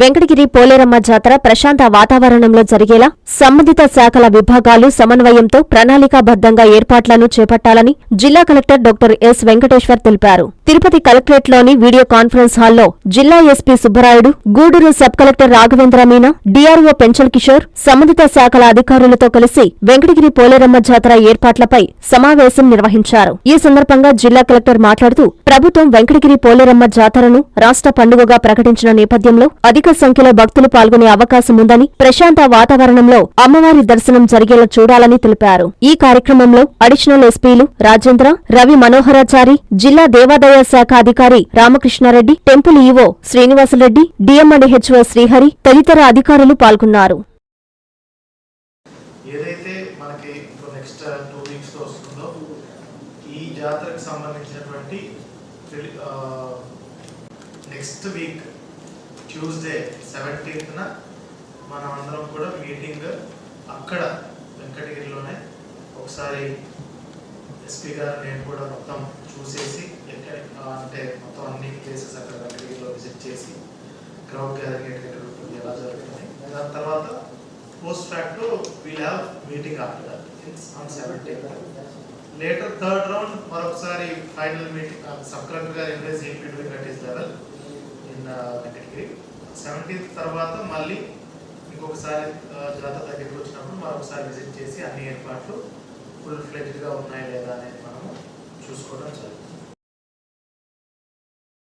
వెంకటగిరి పోలేరమ్మ జాతర ప్రశాంత వాతావరణంలో జరిగేలా సంబంధిత శాఖల విభాగాలు సమన్వయంతో ప్రణాళికాబద్ధంగా ఏర్పాట్లను చేపట్టాలని జిల్లా కలెక్టర్ డాక్టర్ ఎస్ వెంకటేశ్వర్ తెలిపారు. తిరుపతి కలెక్టరేట్లోని వీడియో కాన్ఫరెన్స్ హాల్లో జిల్లా SP Subbarayudu Gudur sub collector Raghavendra Meena DRO Penchal Kishore సంబంధిత శాఖల అధికారులతో కలిసి వెంకటగిరి పోలేరమ్మ జాతర ఏర్పాట్లపై సమావేశం నిర్వహించారు. ఈ సందర్భంగా జిల్లా కలెక్టర్ మాట్లాడుతూ ప్రభుత్వం వెంకటగిరి పోలేరమ్మ జాతరను రాష్ట్ర పండుగగా ప్రకటించిన నేపథ్యంలో అధిక సంఖ్యలో భక్తులు పాల్గొనే అవకాశం ఉందని ప్రశాంత వాతావరణంలో అమ్మవారి దర్శనం జరిగేలా చూడాలని తెలిపారు. ఈ కార్యక్రమంలో అడిషనల్ ఎస్పీలు రాజేంద్ర రవి మనోహరాచారి జిల్లా దేవాదాయ శాఖ అధికారి Ramakrishna Reddy temple EO Srinivasa Reddy DM and HO Srihari తదితర అధికారులు పాల్గొన్నారు. నెక్స్ట్ వీక్ ట్యూస్డే సెవెంటీన్త్న మనం అందరం కూడా మీటింగ్ అక్కడ వెంకటగిరిలోనే ఒకసారి ఎస్పీ గారు నేను కూడా మొత్తం చూసేసి ఎక్కడ అంటే మొత్తం అన్ని ప్లేసెస్ అక్కడ వెంకటగిరిలో విజిట్ చేసి క్రౌడ్ గ్యాదరింగ్ ఎక్కడ ఉంటుంది ఎలా జరుగుతుంది దాని తర్వాత post fact we'll have meeting after that on seventeenth later third round మరొకసారి ఫైనల్ మీటింగ్ సబ్ కలెక్టర్ గారు ఇన్వైజ్ AP doing at is level in Venkatagiri seventeenth తర్వాత మళ్ళీ ఇంకొకసారి జాతర దగ్గరికి వచ్చినప్పుడు మరొకసారి విజిట్ చేసి అన్ని ఏర్పాట్లు ఫుల్ ఫ్లెడ్జ్గా ఉన్నాయా లేదా అనేది మనము చూసుకోవడం జరుగుతుంది.